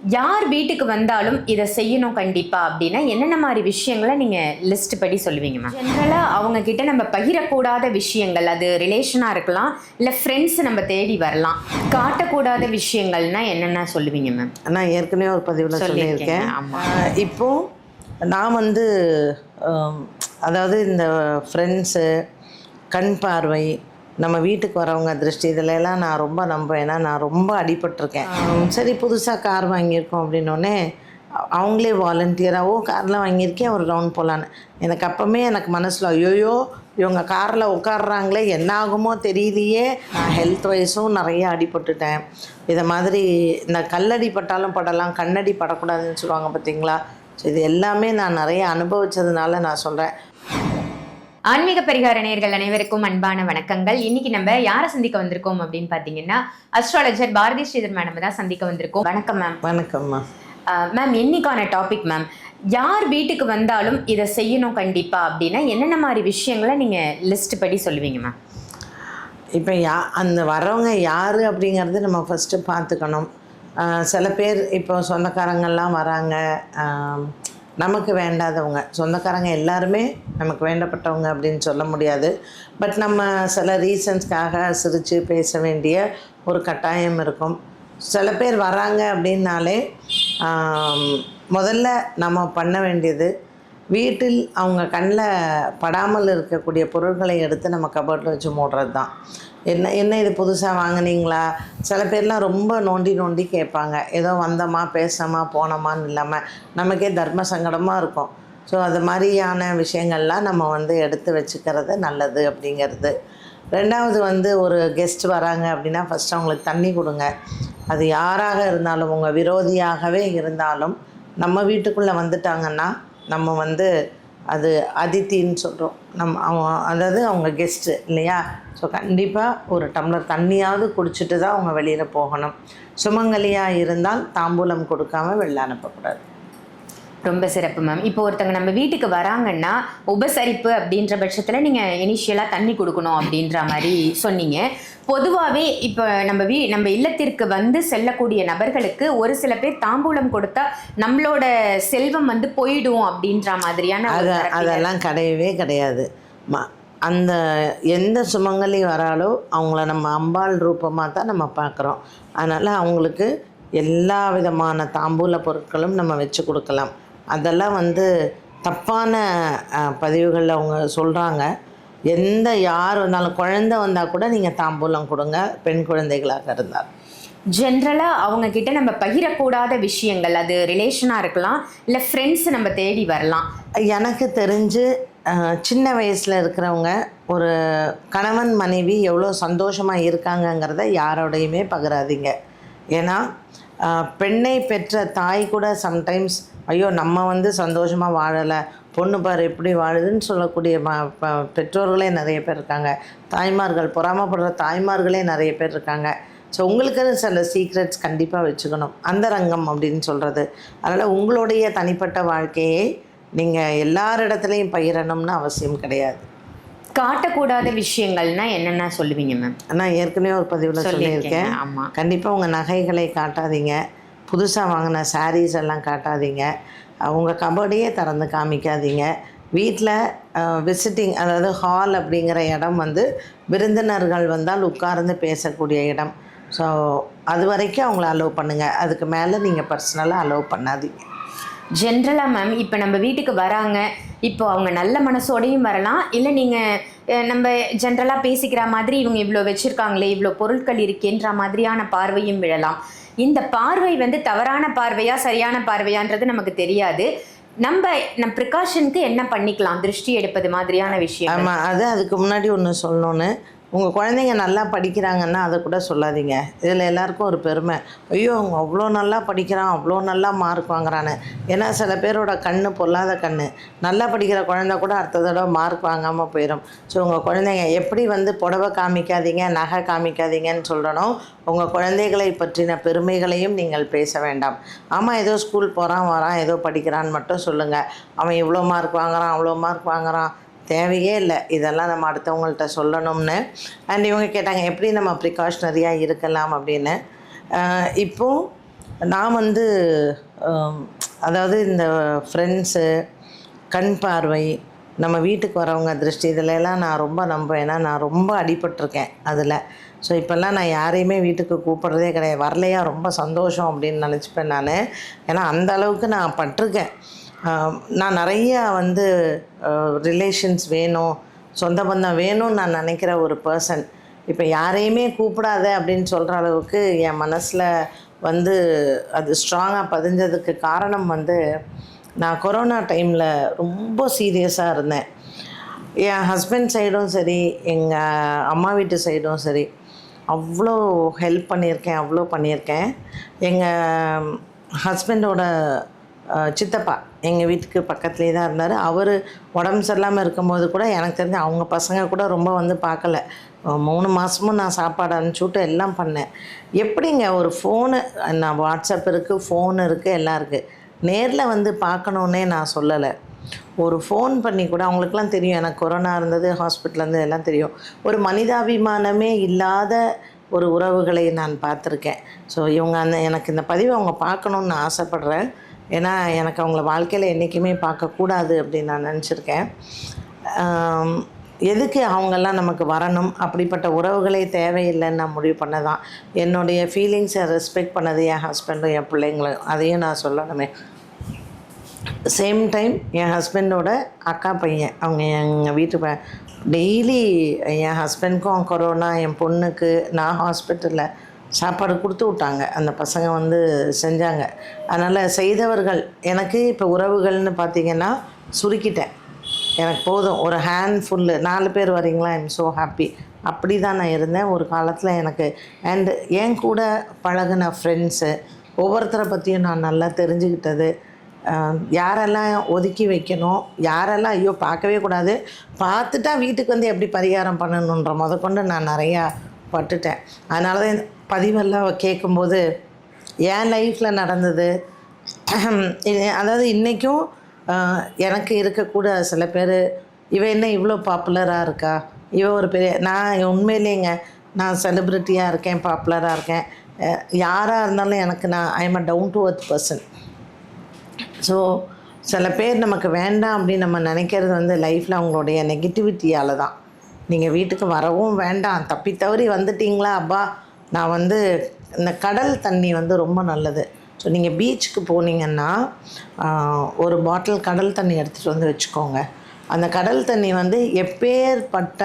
யார் வீட்டுக்கு வந்தாலும் இதை செய்யணும் கண்டிப்பா அப்படின்னா என்னென்ன மாதிரி விஷயங்களை நீங்க லிஸ்ட் படி சொல்லுவீங்க மேம் ஜென்ரலா அவங்க கிட்ட நம்ம பகிரக்கூடாத விஷயங்கள் அது ரிலேஷனா இருக்கலாம் இல்ல ஃப்ரெண்ட்ஸ் நம்ம தேடி வரலாம். காட்டக்கூடாத விஷயங்கள்னா என்னென்ன சொல்லுவீங்க மேம் நான் ஏற்கனவே ஒரு பதிவில் சொல்லியிருக்கேன், சொல்லியிருக்கேன். ஆமா. ஆஹ் இப்போ நான் வந்து அதாவது இந்த ஃப்ரெண்ட்ஸு கண் பார்வை நம்ம வீட்டுக்கு வரவங்க திருஷ்டி இதில் எல்லாம் நான் ரொம்ப நம்புவேன். ஏன்னா நான் ரொம்ப அடிபட்டிருக்கேன். சரி புதுசாக கார் வாங்கியிருக்கோம் அப்படின்னோடனே அவங்களே வாலண்டியராகவோ கார்லாம் வாங்கியிருக்கேன் ஒரு ரவுண்ட் போகலான்னு எனக்கு அப்போவுமே எனக்கு மனசில் ஐயோயோ இவங்க காரில் உட்காடுறாங்களே என்ன ஆகுமோ தெரியலையே. நான் ஹெல்த் வைஸும் நிறைய அடிபட்டுட்டேன். இதை மாதிரி இந்த கல்லடி பட்டாலும் படலாம் கண்ணடி படக்கூடாதுன்னு சொல்லுவாங்க பார்த்தீங்களா ஸோ இது எல்லாமே நான் நிறைய அனுபவிச்சதுனால நான் சொல்கிறேன் ஆன்மீக பரிகார நேயர்கள் அனைவருக்கும் அன்பான வணக்கங்கள். இன்னைக்கு நம்ம யாரை சந்திக்க வந்திருக்கோம் அப்படின்னு பாத்தீங்கன்னா அஸ்ட்ராலஜர் பாரதி ஸ்ரீதர் மேடம் தான் சந்திக்க வந்திருக்கோம். வணக்கம் மேம் வணக்கம்மா மேம் இன்னைக்கான டாபிக் மேம் யார் வீட்டுக்கு வந்தாலும் இதை செய்யணும் கண்டிப்பா அப்படின்னா என்னென்ன மாதிரி விஷயங்களை நீங்க லிஸ்ட் படி சொல்லுவீங்க மேம் இப்போ யா அந்த வரவங்க யார் அப்படிங்கிறது நம்ம ஃபஸ்ட்டு பார்த்துக்கணும். சில பேர் இப்போ சொந்தக்காரங்கெல்லாம் வராங்க. நமக்கு வேண்டாதவங்க. சொந்தக்காரங்க எல்லாருமே நமக்கு வேண்டப்பட்டவங்க அப்படின்னு சொல்ல முடியாது. பட் நம்ம சில ரீசன்ஸ்க்காக சிரித்து பேச வேண்டிய ஒரு கட்டாயம் இருக்கும். சில பேர் வராங்க அப்படின்னாலே முதல்ல நம்ம பண்ண வேண்டியது வீட்டில் அவங்க கண்ணில் படாமல் இருக்கக்கூடிய பொருட்களை எடுத்து நம்ம கபோர்டில் வச்சு மூடுறது தான் என்ன என்ன இது புதுசாக வாங்குனீங்களா? சில பேர்லாம் ரொம்ப நோண்டி நோண்டி கேட்பாங்க. ஏதோ வந்தோமா பேசமா போனோமான்னு இல்லாமல் நமக்கே தர்ம சங்கடமாக இருக்கும். ஸோ அது மாதிரியான விஷயங்கள்லாம் நம்ம வந்து எடுத்து வச்சுக்கிறது நல்லது அப்படிங்கிறது. ரெண்டாவது வந்து ஒரு கெஸ்ட் வராங்க அப்படின்னா ஃபஸ்ட்டு அவங்களுக்கு தண்ணி கொடுங்க. அது யாராக இருந்தாலும் உங்கள் விரோதியாகவே இருந்தாலும் நம்ம வீட்டுக்குள்ளே வந்துட்டாங்கன்னா நம்ம வந்து அது அதித்தின்னு சொல்கிறோம் நம் அவங்க அதாவது அவங்க கெஸ்ட்டு இல்லையா? ஸோ கண்டிப்பாக ஒரு டம்ளர் தண்ணியாவது குடிச்சிட்டு தான் அவங்க வெளியில் போகணும். சுமங்கலியாக இருந்தால் தாம்பூலம் கொடுக்காம வெளில அனுப்பக்கூடாது. ரொம்ப சிறப்பு மேம் இப்போ ஒருத்தங்க நம்ம வீட்டுக்கு வராங்கன்னா உபசரிப்பு அப்படின்ற பட்சத்தில் நீங்கள் இனிஷியலாக தண்ணி கொடுக்கணும் அப்படின்ற மாதிரி சொன்னீங்க. பொதுவாகவே இப்போ நம்ம வீ நம்ம இல்லத்திற்கு வந்து செல்லக்கூடிய நபர்களுக்கு ஒரு சில பேர் தாம்பூலம் கொடுத்தா நம்மளோட செல்வம் வந்து போயிடும் அப்படின்ற மாதிரியான. அதெல்லாம் கிடையவே கிடையாது. ம அந்த எந்த சுமங்கலி வராலோ அவங்கள நம்ம அம்பாள் ரூபமாக தான் நம்ம பார்க்குறோம். அதனால் அவங்களுக்கு எல்லா விதமான தாம்பூல பொருட்களும் நம்ம வச்சு கொடுக்கலாம். அதெல்லாம் வந்து தப்பான பதிவுகளில் அவங்க சொல்கிறாங்க எந்த யார் வந்தாலும் குழந்தை வந்தால் கூட நீங்கள் தாம்பூலம் கொடுங்க பெண் குழந்தைகளாக இருந்தால். ஜென்ரலாக அவங்க கிட்ட நம்ம பகிரக்கூடாத விஷயங்கள் அது ரிலேஷனாக இருக்கலாம் இல்லை ஃப்ரெண்ட்ஸ் நம்ம தேடி வரலாம். எனக்கு தெரிஞ்சு சின்ன வயசில் இருக்கிறவங்க ஒரு கணவன் மனைவி எவ்வளோ சந்தோஷமாக இருக்காங்கங்கிறத யாரோடையுமே பகிராதீங்க. ஏன்னா பெண்ணை பெற்ற தாய் கூட சம்டைம்ஸ் ஐயோ நம்ம வந்து சந்தோஷமாக வாழலை. பொண்ணு பாரு எப்படி வாழுதுன்னு சொல்லக்கூடிய ம பெற்றோர்களே நிறைய பேர் இருக்காங்க. தாய்மார்கள் பொறாமப்படுற தாய்மார்களே நிறைய பேர் இருக்காங்க. ஸோ உங்களுக்குன்னு சில சீக்ரெட்ஸ் கண்டிப்பாக வச்சுக்கணும். அந்தரங்கம் அப்படின்னு சொல்கிறது அதனால் உங்களுடைய தனிப்பட்ட வாழ்க்கையை நீங்கள் எல்லாரிடத்துலையும் பகிரணும்னு அவசியம் கிடையாது. காட்டக்கூடாத விஷயங்கள்னா என்னென்ன சொல்லுவீங்க மேம் நான் ஏற்கனவே ஒரு பதிவில் சொல்லியிருக்கேன். ஆமாம் கண்டிப்பாக உங்கள் நகைகளை காட்டாதீங்க. புதுசாக வாங்கின சாரீஸ் எல்லாம் காட்டாதீங்க. உங்கள் கபடியே திறந்து காமிக்காதீங்க. வீட்டில் விசிட்டிங் அதாவது ஹால் அப்படிங்கிற இடம் வந்து விருந்தினர்கள் வந்தால் உட்கார்ந்து பேசக்கூடிய இடம். ஸோ அது வரைக்கும் அவங்கள அலோவ் பண்ணுங்கள் அதுக்கு மேலே நீங்கள் பர்சனலாக அலோவ் பண்ணாதீங்க. ஜென்ரலாக மேம் இப்போ நம்ம வீட்டுக்கு வராங்க. இப்போ அவங்க நல்ல மனசோடையும் வரலாம். இல்லை நீங்கள் நம்ம ஜென்ரலாக பேசிக்கிற மாதிரி இவங்க இவ்வளோ வச்சுருக்காங்களே இவ்வளோ பொருட்கள் இருக்கேன்ற மாதிரியான பார்வையும் விழலாம். இந்த பார்வை வந்து தவறான பார்வையா சரியான பார்வையான்றது நமக்கு தெரியாது. நம்ம நம்ம ப்ரிகாஷனுக்கு என்ன பண்ணிக்கலாம்? திருஷ்டி எடுப்பது மாதிரியான விஷயம் ஆமாம் அது அதுக்கு முன்னாடி ஒன்று சொல்லணுன்னு உங்கள் குழந்தைங்க நல்லா படிக்கிறாங்கன்னா அதை கூட சொல்லாதீங்க. இதில் எல்லாருக்கும் ஒரு பெருமை. ஐயோ அவங்க அவ்வளோ நல்லா படிக்கிறான் அவ்வளோ நல்லா மார்க் வாங்குறான்னு. ஏன்னா சில பேரோட கண் பொல்லாத கண் நல்லா படிக்கிற குழந்தை கூட அடுத்த தடவை மார்க் வாங்காமல் போயிடும் ஸோ உங்கள் குழந்தைங்க எப்படி வந்து புடவை காமிக்காதீங்க நகை காமிக்காதீங்கன்னு சொல்லணும் உங்கள் குழந்தைகளை பற்றின பெருமைகளையும் நீங்கள் பேச வேண்டாம். ஆமாம் ஏதோ ஸ்கூல் போகிறான் வரான் ஏதோ படிக்கிறான்னு மட்டும் சொல்லுங்கள் அவன் இவ்வளோ மார்க் வாங்குறான் அவ்வளோ மார்க் வாங்குறான். தேவையே இல்லை. இதெல்லாம் நம்ம அடுத்தவங்கள்ட்ட சொல்லணும்னு. அண்ட் இவங்க கேட்டாங்க எப்படி நம்ம ப்ரிகாஷ்னரியாக இருக்கலாம்? அப்படின்னு. இப்போது நான் வந்து அதாவது இந்த ஃப்ரெண்ட்ஸு கண் பார்வை நம்ம வீட்டுக்கு வரவங்க திருஷ்டி இதுல எல்லாம் நான் ரொம்ப நம்புவேன். ஏன்னா நான் ரொம்ப அடிபட்டிருக்கேன் அதில். ஸோ இப்போல்லாம் நான் யாரையுமே வீட்டுக்கு கூப்பிட்றதே கிடையாது. வரலையா? ரொம்ப சந்தோஷம் அப்படின்னு நினச்சிப்பேன் நான். ஏன்னா அந்த அளவுக்கு நான் பட்டிருக்கேன். நான் நிறையா வந்து ரிலேஷன்ஸ் வேணும் சொந்த பந்தம் வேணும்னு நான் நினைக்கிற ஒரு பர்சன் இப்போ யாரையுமே கூப்பிடாத அப்படின்னு சொல்கிற அளவுக்கு என் மனசில் வந்து அது ஸ்ட்ராங்காக பதிஞ்சதுக்கு காரணம் வந்து நான் கொரோனா டைமில் ரொம்ப சீரியஸாக இருந்தேன். என் ஹஸ்பண்ட் சைடும் சரி எங்கள் அம்மா வீட்டு சைடும் சரி அவ்வளோ ஹெல்ப் பண்ணியிருக்கேன் அவ்வளோ பண்ணியிருக்கேன். எங்கள் ஹஸ்பண்டோட சித்தப்பா எங்கள் வீட்டுக்கு பக்கத்துலேயே தான் இருந்தார். அவர் உடம்பு சரியில்லாமல் இருக்கும்போது கூட எனக்கு தெரிஞ்சு அவங்க பசங்க கூட ரொம்ப வந்து பார்க்கல. மூணு மாதமும் நான் சாப்பாடு அனுப்பிச்சி எல்லாம் பண்ணேன். எப்படிங்க ஒரு ஃபோனு நான் வாட்ஸ்அப் இருக்குது ஃபோன் இருக்குது எல்லாம் இருக்குது நேரில் வந்து பார்க்கணுன்னே நான் சொல்லலை. ஒரு ஃபோன் பண்ணி கூட அவங்களுக்குலாம் தெரியும். எனக்கு கொரோனா இருந்தது ஹாஸ்பிட்டலேருந்து எல்லாம் தெரியும். ஒரு மனிதாபிமானமே இல்லாத ஒரு உறவுகளை நான் பார்த்துருக்கேன். ஸோ இவங்க அந்த எனக்கு இந்த பதிவை அவங்க பார்க்கணுன்னு ஆசைப்பட்றேன். ஏன்னா எனக்கு அவங்கள வாழ்க்கையில் என்றைக்குமே பார்க்கக்கூடாது அப்படின்னு நான் நினச்சிருக்கேன். எதுக்கு அவங்கெல்லாம் நமக்கு வரணும்? அப்படிப்பட்ட உறவுகளே தேவையில்லைன்னு நான் முடிவு பண்ணதான். என்னுடைய ஃபீலிங்ஸை ரெஸ்பெக்ட் பண்ணது என் ஹஸ்பண்டும் என் பிள்ளைங்களும். அதையும் நான் சொல்லணுமே. சேம் டைம் என் ஹஸ்பண்டோட அக்கா பையன் அவங்க எங்கள் வீட்டு டெய்லி என் ஹஸ்பண்ட்க்கும் கொரோனா என் பொண்ணுக்கு நான் ஹாஸ்பிட்டலில் சாப்பாடு கொடுத்து விட்டாங்க. அந்த பசங்க வந்து செஞ்சாங்க. அதனால் செய்தவர்கள் எனக்கு இப்போ உறவுகள்னு பார்த்தீங்கன்னா சுருக்கிட்டேன். எனக்கு போதும். ஒரு ஹேண்ட் ஃபுல்லு நாலு பேர் வரீங்களா ஐம் ஸோ ஹாப்பி அப்படி தான் நான் இருந்தேன். ஒரு காலத்தில் எனக்கு அண்டு என் கூட பழகின ஃப்ரெண்ட்ஸு ஒவ்வொருத்தரை பற்றியும் நான் நல்லா தெரிஞ்சுக்கிட்டது. யாரெல்லாம் ஒதுக்கி வைக்கணும்? யாரெல்லாம் ஐயோ பார்க்கவே கூடாது. பார்த்துட்டா வீட்டுக்கு வந்து எப்படி பரிகாரம் பண்ணணுன்ற முதற்கொண்டு நான் நிறையா பட்டுட்டேன். அதனால தான் பதிவெல்லாம் கேட்கும்போது என் லைஃப்பில் நடந்தது? அதாவது இன்றைக்கும் எனக்கு இருக்கக்கூட சில பேர் இவ என்ன இவ்வளோ பாப்புலராக இருக்கா? இவ ஒரு பெரிய நான் உண்மையிலேங்க நான் செலிப்ரிட்டியாக இருக்கேன் பாப்புலராக இருக்கேன். யாராக இருந்தாலும் எனக்கு நான் I am a down to earth person so சில பேர் நமக்கு வேண்டாம் அப்படின்னு நம்ம நினைக்கிறது வந்து லைஃப்பில் அவங்களுடைய நெகட்டிவிட்டியால் தான். நீங்கள் வீட்டுக்கு வரவும் வேண்டாம் தப்பி தவறி வந்துட்டீங்களா அப்பா நான் வந்து இந்த கடல் தண்ணி வந்து ரொம்ப நல்லது. ஸோ நீங்கள் பீச்சுக்கு போனீங்கன்னா ஒரு பாட்டில் கடல் தண்ணி எடுத்துகிட்டு வந்து வச்சுக்கோங்க. அந்த கடல் தண்ணி வந்து எப்பேற்பட்ட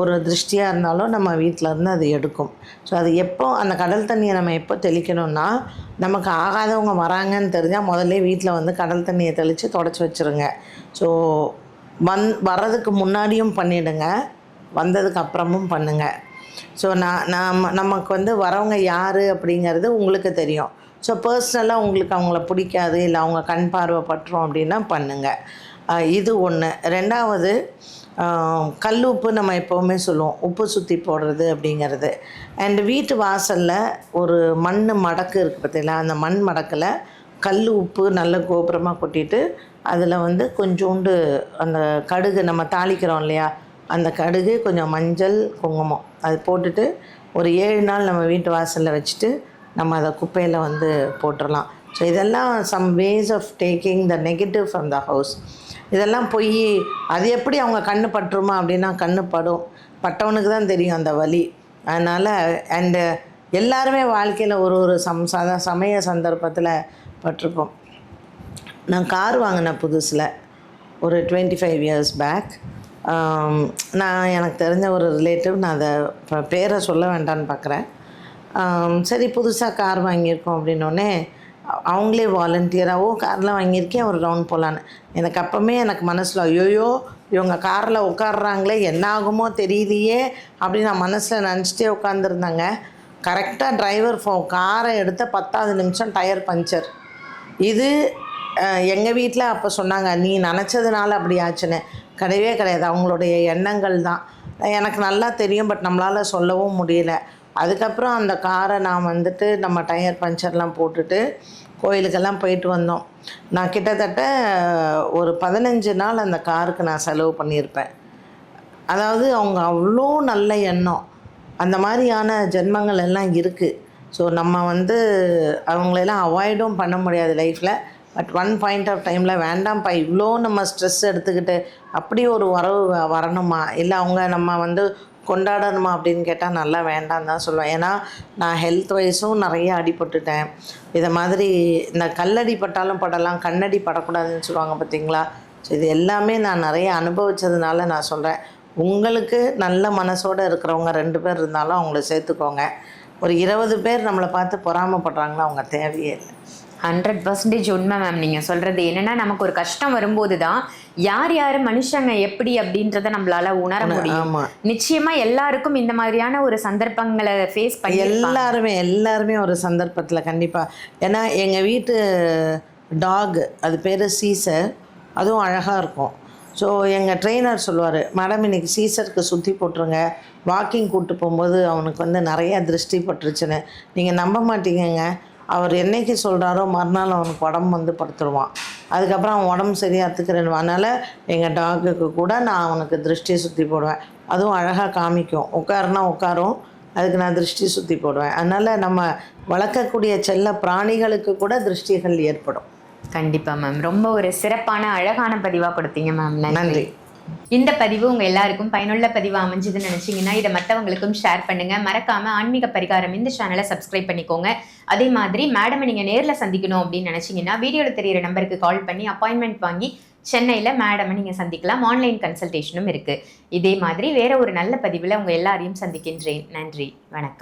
ஒரு திருஷ்டியாக இருந்தாலும் நம்ம வீட்டில் இருந்து அது எடுக்கும். ஸோ அது எப்போ அந்த கடல் தண்ணியை நம்ம எப்போ தெளிக்கணும்னா நமக்கு ஆகாதவங்க வராங்கன்னு தெரிஞ்சால் முதல்ல வீட்டில் வந்து கடல் தண்ணியை தெளித்து தொடச்சி வச்சுருங்க. ஸோ வந் வர்றதுக்கு முன்னாடியும் பண்ணிவிடுங்க வந்ததுக்கு அப்புறமும் பண்ணுங்கள் ஸோ நான் நம்ம நமக்கு வந்து வரவங்க யார் அப்படிங்கிறது உங்களுக்கு தெரியும். ஸோ பர்சனலாக உங்களுக்கு அவங்கள பிடிக்காது இல்லை அவங்க கண் பார்வை பட்டுரும் அப்படின்னா பண்ணுங்கள் இது ஒன்று ரெண்டாவது கல் உப்பு நம்ம எப்போவுமே சொல்லுவோம். உப்பு சுற்றி போடுறது அப்படிங்கிறது. அண்ட் வீட்டு வாசலில் ஒரு மண் மடக்கு இருக்குது பார்த்தீங்களா? அந்த மண் மடக்கில் கல் உப்பு நல்ல கோபுரமாக கொட்டிட்டு அதில் வந்து கொஞ்சோண்டு அந்த கடுகு நம்ம தாளிக்கிறோம் இல்லையா? அந்த கடுகு கொஞ்சம் மஞ்சள் குங்குமம். அது போட்டுட்டு ஒரு ஏழு நாள் நம்ம வீட்டு வாசலில் வச்சுட்டு நம்ம அதை குப்பையில் வந்து போட்டுடலாம் ஸோ இதெல்லாம் some ways of taking the negative from the house இதெல்லாம் போய் அது எப்படி அவங்க கண்ணு பட்டுருமா அப்படின்னா கண்ணு படும். பட்டவனுக்கு தான் தெரியும் அந்த வலி. அதனால் அண்டு எல்லாருமே வாழ்க்கையில் ஒரு ஒரு சம் சத சமய சந்தர்ப்பத்தில் பட்டிருப்போம் நான் கார் வாங்கினேன் புதுசில் ஒரு டுவெண்ட்டி ஃபைவ் இயர்ஸ் பேக் நான் எனக்கு தெரிஞ்ச ஒரு ரிலேட்டிவ் நான் அதை பேரை சொல்ல வேண்டாம்னு பார்க்குறேன் சரி புதுசாக கார் வாங்கியிருக்கோம் அப்படின்னோடனே அவங்களே வாலண்டியராகவோ காரில் வாங்கியிருக்கேன் ஒரு ரவுண்ட் போகலான்னு எனக்கு அப்போவுமே எனக்கு மனசில் ஐயோயோ இவங்க காரில் உட்காடுறாங்களே என்ன ஆகுமோ தெரியலையே அப்படின்னு நான் மனசில் நினச்சிட்டே உட்காந்துருந்தாங்க கரெக்டாக டிரைவர் ஃபோ காரை எடுத்த பத்தாவது நிமிஷம் டயர் பஞ்சர் இது எங்கள் வீட்டில் அப்போ சொன்னாங்க நீ நினச்சதுனால அப்படி ஆச்சுன்னு. கிடையவே கிடையாது. அவங்களுடைய எண்ணங்கள் தான். எனக்கு நல்லா தெரியும் பட் நம்மளால் சொல்லவும் முடியல. அதுக்கப்புறம் அந்த காரை நான் வந்துட்டு நம்ம டயர் பஞ்சர்லாம் போட்டுட்டு கோயிலுக்கெல்லாம் போயிட்டு வந்தோம். நான் கிட்டத்தட்ட ஒரு பதினஞ்சு நாள் அந்த காருக்கு நான் செலவு பண்ணியிருப்பேன். அதாவது அவங்க அவ்வளோ நல்ல எண்ணம். அந்த மாதிரியான ஜென்மங்கள் எல்லாம் இருக்குது ஸோ நம்ம வந்து அவங்களெல்லாம் அவாய்டும் பண்ண முடியாது லைஃப்பில் பட் ஒன் பாயிண்ட் ஆஃப் டைமில் வேண்டாம்ப்பா இவ்வளோ நம்ம ஸ்ட்ரெஸ் எடுத்துக்கிட்டு அப்படி ஒரு வரவு வ- வரணுமா? இல்லை அவங்க நம்ம வந்து கொண்டாடணுமா அப்படின்னு கேட்டால் நல்லா வேண்டாம் தான் சொல்லுவேன் ஏன்னா நான் ஹெல்த் வைஸும் நிறைய அடிபட்டுட்டேன். இதை மாதிரி இந்த கல்லடி பட்டாலும் படலாம் கண்ணடி படக்கூடாதுன்னு சொல்லுவாங்க பார்த்தீங்களா ஸோ இது எல்லாமே நான் நிறைய அனுபவித்ததுனால நான் சொல்கிறேன் உங்களுக்கு நல்ல மனசோடு இருக்கிறவங்க ரெண்டு பேர் இருந்தாலும் அவங்கள சேர்த்துக்கோங்க. ஒரு இருபது பேர் நம்மளை பார்த்து பொறாமப்படுறாங்கன்னா அவங்க தேவையே இல்லை. ஹண்ட்ரட் பர்சன்டேஜ் உண்மை மேம் நீங்கள் சொல்கிறது என்னென்னா நமக்கு ஒரு கஷ்டம் வரும்போது தான் யார் யார் மனுஷங்க எப்படி அப்படின்றத நம்மளால உணர முடியும். ஆமாம் நிச்சயமா எல்லாருக்கும் இந்த மாதிரியான ஒரு சந்தர்ப்பங்களை ஃபேஸ் பண்ணி எல்லாருமே எல்லாருமே ஒரு சந்தர்ப்பத்தில் கண்டிப்பாக ஏன்னா எங்கள் வீட்டு டாக் அது பேர் சீசர் அதுவும் அழகாக இருக்கும். ஸோ எங்கள் ட்ரெயினர் சொல்லுவார் மேடம் இன்னைக்கு சீசருக்கு சுற்றி போட்டுருங்க. வாக்கிங் கூப்பிட்டு போகும்போது அவனுக்கு வந்து நிறைய திருஷ்டி பட்டுருச்சுன்னு. நீங்கள் நம்ப மாட்டீங்கங்க. அவர் என்னைக்கு சொல்கிறாரோ மறுநாள் அவனுக்கு உடம்பு வந்து படுத்துருவான். அதுக்கப்புறம் அவன் உடம்பு சரியாகிறதுக்கு ரெண்டு அதனால் எங்கள் டாகுக்கு கூட நான் அவனுக்கு திருஷ்டி சுற்றி போடுவேன். அதுவும் அழகாக காமிக்கும். உட்காருனா உட்காரும். அதுக்கு நான் திருஷ்டி சுற்றி போடுவேன். அதனால் நம்ம வளர்க்கக்கூடிய செல்ல பிராணிகளுக்கு கூட திருஷ்டிகள் ஏற்படும். கண்டிப்பா மேம் ரொம்ப ஒரு சிறப்பான அழகான பதிவா கொடுத்தீங்க மேம் நன்றி. இந்த பதிவு உங்க எல்லாருக்கும் பயனுள்ள பதிவு அமைஞ்சதுன்னு நினைச்சீங்கன்னா இதை மற்றவங்களுக்கும் ஷேர் பண்ணுங்க. மறக்காம ஆன்மீக பரிகாரம் இந்த சேனலை சப்ஸ்கிரைப் பண்ணிக்கோங்க. அதே மாதிரி மேடமை நீங்க நேரில் சந்திக்கணும் அப்படின்னு நினைச்சீங்கன்னா வீடியோவில் தெரியிற நம்பருக்கு கால் பண்ணி அப்பாயின்மெண்ட் வாங்கி சென்னையில் மேடமை நீங்க சந்திக்கலாம். ஆன்லைன் கன்சல்டேஷனும் இருக்கு. இதே மாதிரி வேற ஒரு நல்ல பதிவில் உங்க எல்லாரையும் சந்திக்கின்றேன். நன்றி. வணக்கம்.